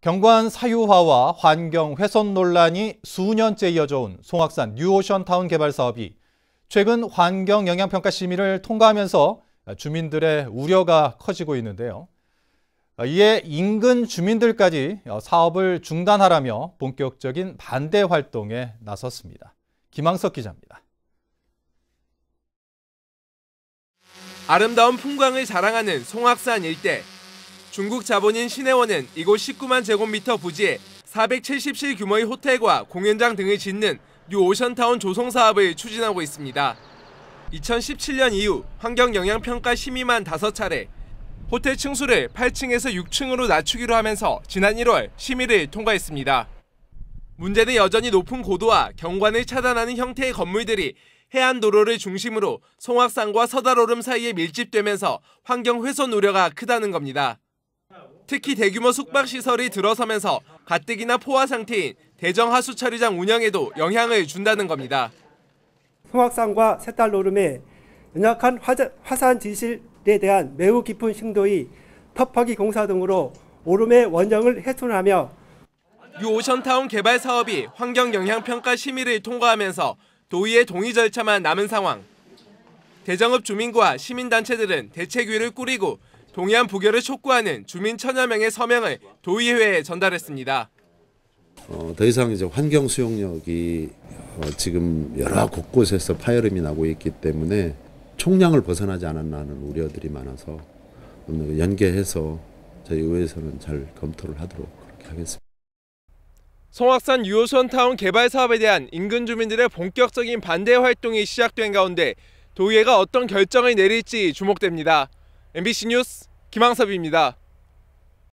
경관 사유화와 환경 훼손 논란이 수년째 이어져 온 송악산 뉴오션타운 개발 사업이 최근 환경 영향평가 심의를 통과하면서 주민들의 우려가 커지고 있는데요. 이에 인근 주민들까지 사업을 중단하라며 본격적인 반대 활동에 나섰습니다. 김항석 기자입니다. 아름다운 풍광을 자랑하는 송악산 일대. 중국 자본인 신해원은 이곳 19만 제곱미터 부지에 470실 규모의 호텔과 공연장 등을 짓는 뉴 오션타운 조성 사업을 추진하고 있습니다. 2017년 이후 환경 영향 평가 심의만 5차례, 호텔 층수를 8층에서 6층으로 낮추기로 하면서 지난 1월 심의를 통과했습니다. 문제는 여전히 높은 고도와 경관을 차단하는 형태의 건물들이 해안도로를 중심으로 송악산과 서달오름 사이에 밀집되면서 환경 훼손 우려가 크다는 겁니다. 특히 대규모 숙박시설이 들어서면서 가뜩이나 포화 상태인 대정 하수 처리장 운영에도 영향을 준다는 겁니다. 송악산과 새달노름의 연약한 화산 지실에 대한 매우 깊은 심도의 터파기 공사 등으로 오름의 원형을 훼손하며 유 오션타운 개발 사업이 환경 영향 평가 심의를 통과하면서 도의의 동의 절차만 남은 상황. 대정읍 주민과 시민단체들은 대책위를 꾸리고 동해안 부결을 촉구하는 주민 천여 명의 서명을 도의회에 전달했습니다. 어, 더 이상 이제 환경 수용력이 어, 지금 여러 곳곳에서 파열음이 나고 있기 때문에 총량을 벗어나지 않았나 하는 우려들이 많아서 연계해서 저희 의회에서는 잘 검토를 하도록 그렇게 하겠습니다. 송악산 유호선 타운 개발 사업에 대한 인근 주민들의 본격적인 반대 활동이 시작된 가운데 도의회가 어떤 결정을 내릴지 주목됩니다. MBC 뉴스 김항섭입니다.